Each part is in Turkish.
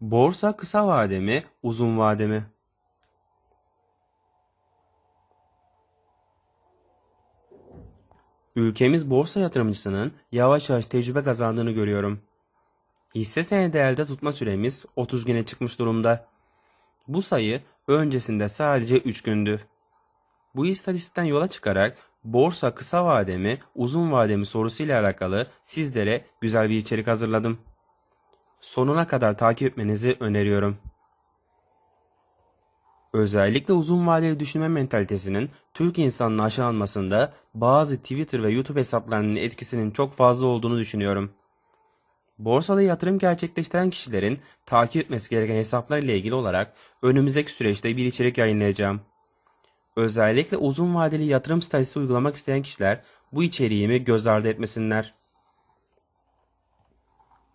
Borsa kısa vade mi, uzun vade mi? Ülkemiz borsa yatırımcısının yavaş yavaş tecrübe kazandığını görüyorum. Hisse senedi elde tutma süremiz 30 güne çıkmış durumda. Bu sayı öncesinde sadece 3 gündü. Bu istatistikten yola çıkarak borsa kısa vade mi, uzun vade mi sorusuyla alakalı sizlere güzel bir içerik hazırladım. Sonuna kadar takip etmenizi öneriyorum. Özellikle uzun vadeli düşünme mentalitesinin Türk insanının aşılanmasında bazı Twitter ve YouTube hesaplarının etkisinin çok fazla olduğunu düşünüyorum. Borsada yatırım gerçekleştiren kişilerin takip etmesi gereken hesaplar ile ilgili olarak önümüzdeki süreçte bir içerik yayınlayacağım. Özellikle uzun vadeli yatırım stratejisi uygulamak isteyen kişiler bu içeriğimi göz ardı etmesinler.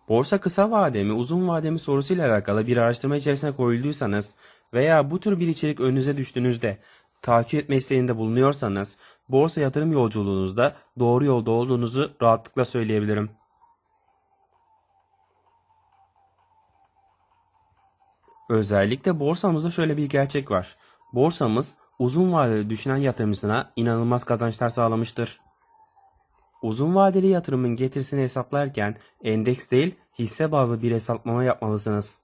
Borsa kısa vade mi, uzun vade mi sorusuyla alakalı bir araştırma içerisine koyulduysanız veya bu tür bir içerik önünüze düştüğünüzde takip etme isteğinde bulunuyorsanız borsa yatırım yolculuğunuzda doğru yolda olduğunuzu rahatlıkla söyleyebilirim. Özellikle borsamızda şöyle bir gerçek var. Borsamız uzun vadeli düşünen yatırımcısına inanılmaz kazançlar sağlamıştır. Uzun vadeli yatırımın getirisini hesaplarken endeks değil hisse bazlı bir hesaplama yapmalısınız.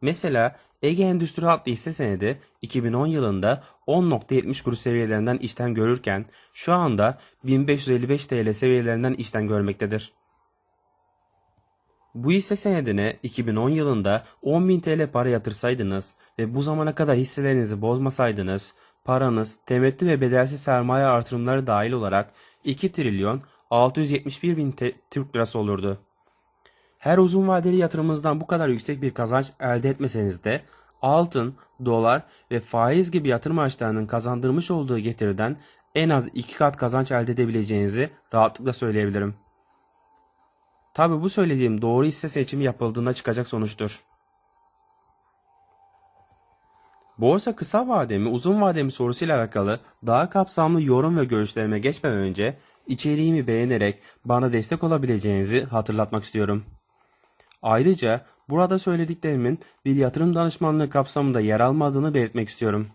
Mesela Ege Endüstri adlı hisse senedi 2010 yılında 10.70 kuruş seviyelerinden işlem görürken şu anda 1555 TL seviyelerinden işlem görmektedir. Bu hisse senedine 2010 yılında 10.000 TL para yatırsaydınız ve bu zamana kadar hisselerinizi bozmasaydınız, paranız temettü ve bedelsiz sermaye artırımları dahil olarak 2 trilyon 671 bin Türk lirası olurdu. Her uzun vadeli yatırımınızdan bu kadar yüksek bir kazanç elde etmeseniz de altın, dolar ve faiz gibi yatırım araçlarının kazandırmış olduğu getiriden en az iki kat kazanç elde edebileceğinizi rahatlıkla söyleyebilirim. Tabi bu söylediğim doğru hisse seçimi yapıldığında çıkacak sonuçtur. Borsa kısa vade mi uzun vade mi sorusuyla alakalı daha kapsamlı yorum ve görüşlerime geçmeden önce içeriğimi beğenerek bana destek olabileceğinizi hatırlatmak istiyorum. Ayrıca burada söylediklerimin bir yatırım danışmanlığı kapsamında yer almadığını belirtmek istiyorum.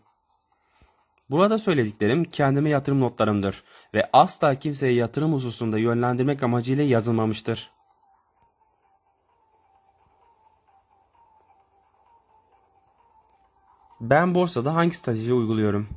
Burada söylediklerim kendime yatırım notlarımdır ve asla kimseyi yatırım hususunda yönlendirmek amacıyla yazılmamıştır. Ben borsada hangi strateji uyguluyorum?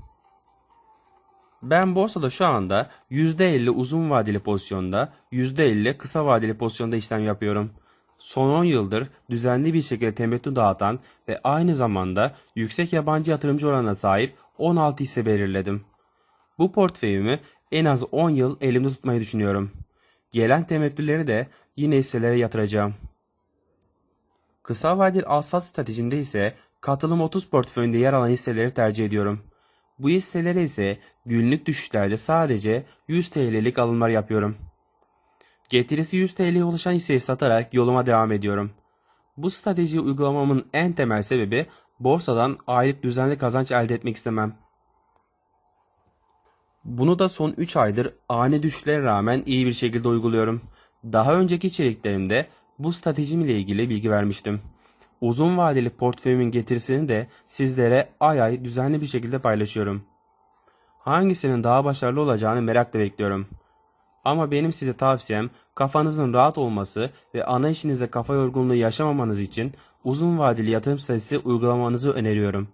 Ben borsada şu anda %50 uzun vadeli pozisyonda, %50 kısa vadeli pozisyonda işlem yapıyorum. Son 10 yıldır düzenli bir şekilde temettü dağıtan ve aynı zamanda yüksek yabancı yatırımcı oranına sahip 16 hisse belirledim. Bu portföyümü en az 10 yıl elimde tutmayı düşünüyorum. Gelen temettüleri de yine hisselere yatıracağım. Kısa vadeli al-sat stratejimde ise katılım 30 portföyünde yer alan hisseleri tercih ediyorum. Bu hisselere ise günlük düşüşlerde sadece 100 TL'lik alımlar yapıyorum. Getirisi 100 TL'ye ulaşan hisseyi satarak yoluma devam ediyorum. Bu stratejiyi uygulamamın en temel sebebi borsadan aylık düzenli kazanç elde etmek istemem. Bunu da son 3 aydır ani düşüşlere rağmen iyi bir şekilde uyguluyorum. Daha önceki içeriklerimde bu stratejim ile ilgili bilgi vermiştim. Uzun vadeli portföyümün getirisini de sizlere ay ay düzenli bir şekilde paylaşıyorum. Hangisinin daha başarılı olacağını merakla bekliyorum. Ama benim size tavsiyem kafanızın rahat olması ve ana işinize kafa yorgunluğu yaşamamanız için uzun vadeli yatırım stratejisi uygulamanızı öneriyorum.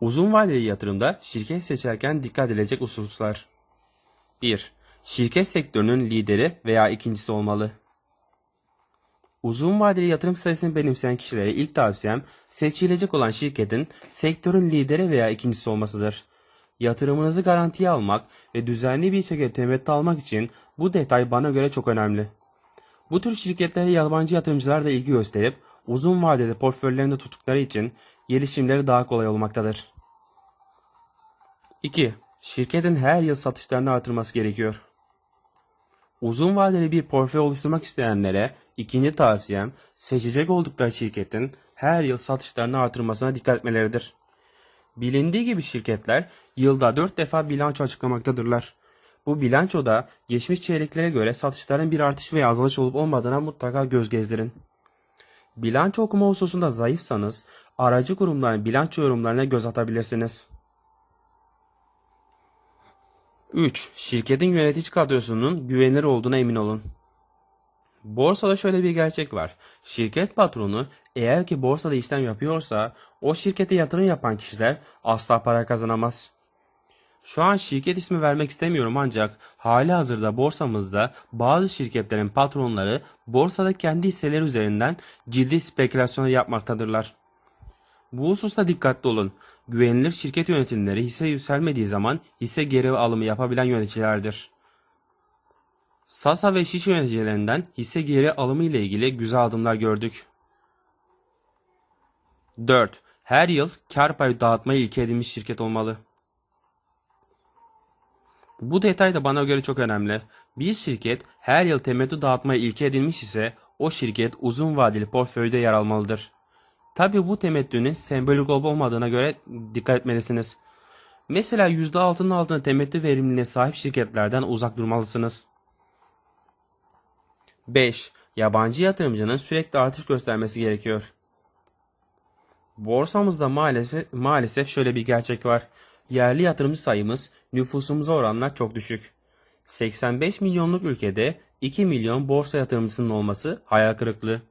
Uzun vadeli yatırımda şirket seçerken dikkat edilecek hususlar. 1. Şirket sektörünün lideri veya ikincisi olmalı. Uzun vadeli yatırım stratejisini benimseyen kişilere ilk tavsiyem seçilecek olan şirketin sektörün lideri veya ikincisi olmasıdır. Yatırımınızı garantiye almak ve düzenli bir şekilde temettü almak için bu detay bana göre çok önemli. Bu tür şirketlere yabancı yatırımcılar da ilgi gösterip uzun vadeli portföylerinde tuttukları için gelişimleri daha kolay olmaktadır. 2. Şirketin her yıl satışlarını artırması gerekiyor. Uzun vadeli bir portföy oluşturmak isteyenlere ikinci tavsiyem seçecek oldukları şirketin her yıl satışlarını artırmasına dikkat etmeleridir. Bilindiği gibi şirketler yılda 4 defa bilanço açıklamaktadırlar. Bu bilançoda geçmiş çeyreklere göre satışların bir artış veya azalış olup olmadığına mutlaka göz gezdirin. Bilanço okuma hususunda zayıfsanız aracı kurumların bilanço yorumlarına göz atabilirsiniz. 3. Şirketin yönetici kadrosunun güvenilir olduğuna emin olun. Borsada şöyle bir gerçek var. Şirket patronu eğer ki borsada işlem yapıyorsa o şirkete yatırım yapan kişiler asla para kazanamaz. Şu an şirket ismi vermek istemiyorum ancak hali hazırda borsamızda bazı şirketlerin patronları borsada kendi hisseleri üzerinden ciddi spekülasyon yapmaktadırlar. Bu hususta dikkatli olun. Güvenilir şirket yönetimleri hisse yükselmediği zaman hisse geri alımı yapabilen yöneticilerdir. Sasa ve Şiş yöneticilerinden hisse geri alımı ile ilgili güzel adımlar gördük. 4. Her yıl kar payı dağıtmayı ilke edinmiş şirket olmalı. Bu detay da bana göre çok önemli. Bir şirket her yıl temettü dağıtmayı ilke edinmiş ise o şirket uzun vadeli portföyde yer almalıdır. Tabi bu temettünün sembolik olup olmadığına göre dikkat etmelisiniz. Mesela %6'nın altında temettü verimliliğine sahip şirketlerden uzak durmalısınız. 5. Yabancı yatırımcının sürekli artış göstermesi gerekiyor. Borsamızda maalesef, maalesef şöyle bir gerçek var. Yerli yatırımcı sayımız nüfusumuza oranla çok düşük. 85 milyonluk ülkede 2 milyon borsa yatırımcısının olması hayal kırıklığı.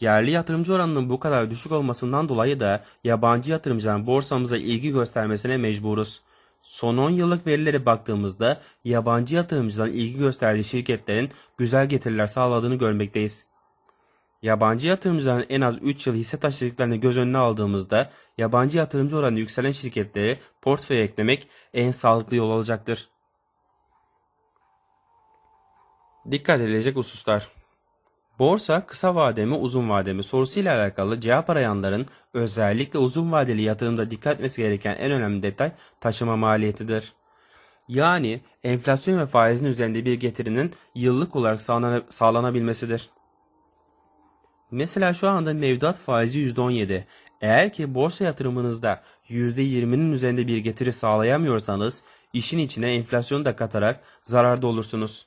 Yerli yatırımcı oranının bu kadar düşük olmasından dolayı da yabancı yatırımcıların borsamıza ilgi göstermesine mecburuz. Son 10 yıllık verilere baktığımızda yabancı yatırımcıların ilgi gösterdiği şirketlerin güzel getiriler sağladığını görmekteyiz. Yabancı yatırımcıların en az 3 yıl hisse taşıdıklarını göz önüne aldığımızda yabancı yatırımcı oranı yükselen şirketleri portföye eklemek en sağlıklı yol olacaktır. Dikkat edilecek hususlar. Borsa kısa vade mi uzun vade mi sorusuyla alakalı cevap arayanların özellikle uzun vadeli yatırımda dikkat etmesi gereken en önemli detay taşıma maliyetidir. Yani enflasyon ve faizin üzerinde bir getirinin yıllık olarak sağlanabilmesidir. Mesela şu anda mevduat faizi %17. Eğer ki borsa yatırımınızda %20'nin üzerinde bir getiri sağlayamıyorsanız işin içine enflasyonu da katarak zararda olursunuz.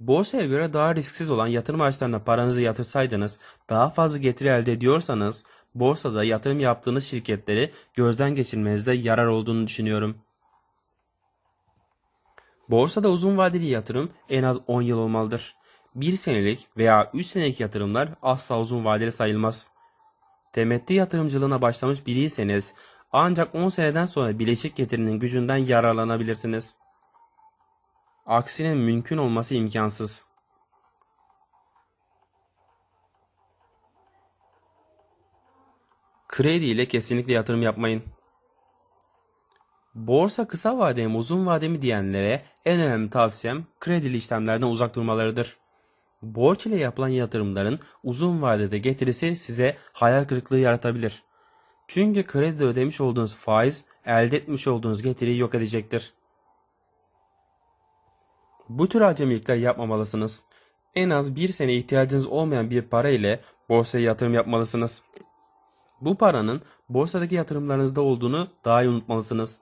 Borsaya göre daha risksiz olan yatırım araçlarına paranızı yatırsaydınız daha fazla getiri elde ediyorsanız borsada yatırım yaptığınız şirketleri gözden geçirmenizde yarar olduğunu düşünüyorum. Borsada uzun vadeli yatırım en az 10 yıl olmalıdır. 1 senelik veya 3 senelik yatırımlar asla uzun vadeli sayılmaz. Temettü yatırımcılığına başlamış biriyseniz ancak 10 seneden sonra bileşik getirinin gücünden yararlanabilirsiniz. Aksine mümkün olması imkansız. Kredi ile kesinlikle yatırım yapmayın. Borsa kısa vade mi uzun vade mi diyenlere en önemli tavsiyem kredili işlemlerden uzak durmalarıdır. Borç ile yapılan yatırımların uzun vadede getirisi size hayal kırıklığı yaratabilir. Çünkü kredide ödemiş olduğunuz faiz elde etmiş olduğunuz getiriyi yok edecektir. Bu tür acemilikler yapmamalısınız. En az bir sene ihtiyacınız olmayan bir para ile borsaya yatırım yapmalısınız. Bu paranın borsadaki yatırımlarınızda olduğunu daha iyi unutmalısınız.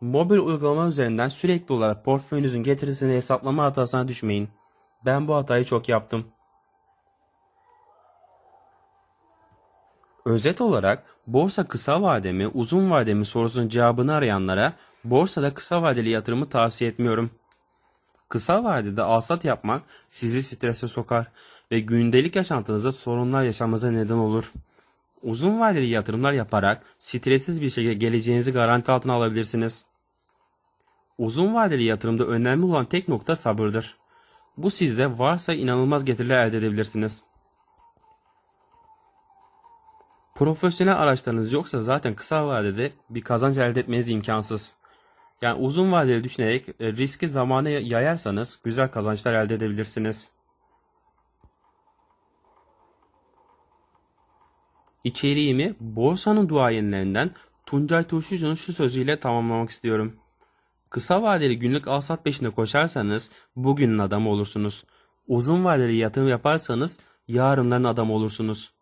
Mobil uygulama üzerinden sürekli olarak portföyünüzün getirisini hesaplama hatasına düşmeyin. Ben bu hatayı çok yaptım. Özet olarak borsa kısa vade mi uzun vade mi sorusunun cevabını arayanlara borsada kısa vadeli yatırımı tavsiye etmiyorum. Kısa vadede alsat yapmak sizi strese sokar ve gündelik yaşantınızda sorunlar yaşamanıza neden olur. Uzun vadeli yatırımlar yaparak stressiz bir şekilde geleceğinizi garanti altına alabilirsiniz. Uzun vadeli yatırımda önemli olan tek nokta sabırdır. Bu sizde varsa inanılmaz getiriler elde edebilirsiniz. Profesyonel araçlarınız yoksa zaten kısa vadede bir kazanç elde etmeniz imkansız. Yani uzun vadeli düşünerek e, riski zamana yayarsanız güzel kazançlar elde edebilirsiniz. İçeriğimi borsanın duayenlerinden Tuncay Turşucu'nun şu sözüyle tamamlamak istiyorum. Kısa vadeli günlük alsat peşinde koşarsanız bugünün adamı olursunuz. Uzun vadeli yatırım yaparsanız yarınların adamı olursunuz.